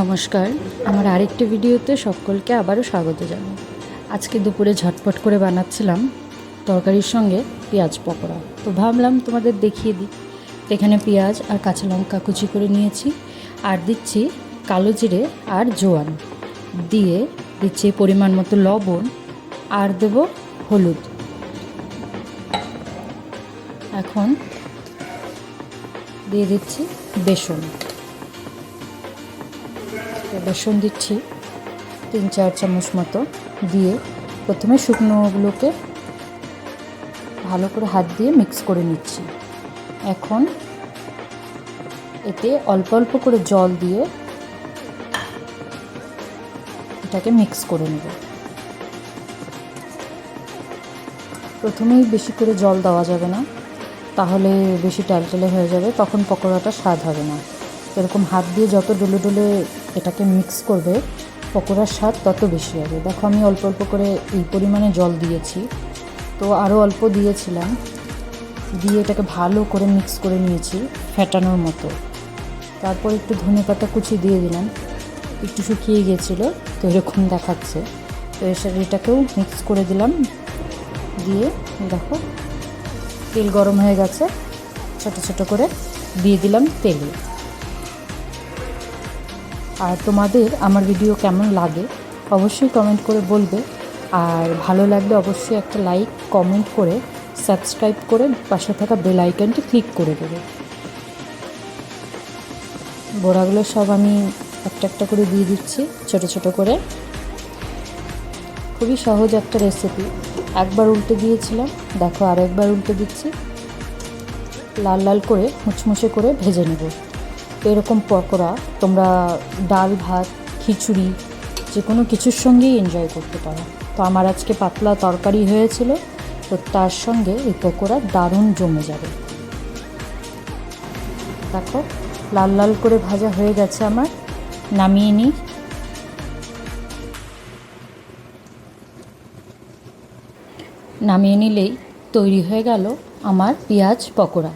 নমস্কার, আমার আরেকটি ভিডিওতে সকলকে আবারও স্বাগত জানাই। আজকে দুপুরে ঝটপট করে বানাচ্ছিলাম তরকারির সঙ্গে পেঁয়াজ পকোড়া। তো ভাবলাম তোমাদের দেখিয়ে দিই। এখানে পেঁয়াজ আর কাঁচা লঙ্কা কুচি করে নিয়েছি আর দিচ্ছি কালো জিরে আর জোয়ান। দিয়ে দিচ্ছি পরিমাণ মতো লবণ আর দেব হলুদ। এখন দিয়ে দিচ্ছি বেসন। বেসন দিচ্ছি, তিন, চার চামচ মতো দিয়ে প্রথমে শুকনোগুলোকে ভালো করে হাত দিয়ে মিক্স করে নিচ্ছি। এখন এতে অল্প অল্প করে জল দিয়ে এটাকে মিক্স করে নেব। প্রথমেই বেশি করে জল দেওয়া যাবে না, তাহলে বেশি টালটেলে হয়ে যাবে, তখন পকোড়াটা স্বাদ হবে না। এরকম হাত দিয়ে যত ডলে ডলে এটাকে মিক্স করবে। পকোড়ার স্বাদ তত বেশি হবে। দেখো, আমি অল্প অল্প করে এই পরিমাণে জল দিয়েছি। তো আরও অল্প দিয়েছিলাম। দিয়ে এটাকে ভালো করে মিক্স করে নিয়েছি ফেটানোর মতো। তারপর একটু ধনে পাতা কুচি দিয়ে দিলাম। একটু শুকিয়ে গিয়েছিল তো এরকম দেখাচ্ছে। তো এসে এটাকেও মিক্স করে দিলাম। দিয়ে দেখো, তেল গরম হয়ে গেছে। ছোট ছোট করে দিয়ে দিলাম তেলে। আর তোমাদের আমার ভিডিও কেমন লাগে, অবশ্যই কমেন্ট করে বলবে। আর ভালো লাগলে অবশ্যই একটা লাইক কমেন্ট করে সাবস্ক্রাইব করে পাশে থাকা বেল আইকনটি ক্লিক করে দেবে। বড়াগুলো সব আমি একটা একটা করে দিয়ে দিচ্ছি, ছোট ছোট করে। খুবই সহজ একটা রেসিপি একবার উল্টে দিয়েছিলাম, দেখো আর একবার উল্টে দিচ্ছি। লাল লাল করে মুচমুচে করে ভেজে নেব। এরকম পকোড়া তোমরা ডাল, ভাত, খিচুড়ি যে কোনো কিছুর সঙ্গেই এনজয় করতে পারো। তো আমার আজকে পাতলা তরকারি হয়েছিল, তো তার সঙ্গে এই পকোড়া দারুণ জমে যাবে। দেখো, লাল লাল করে ভাজা হয়ে গেছে আমার, নামিয়ে নিই। নামিয়ে নিলেই তৈরি হয়ে গেল আমার পেঁয়াজ পকোড়া।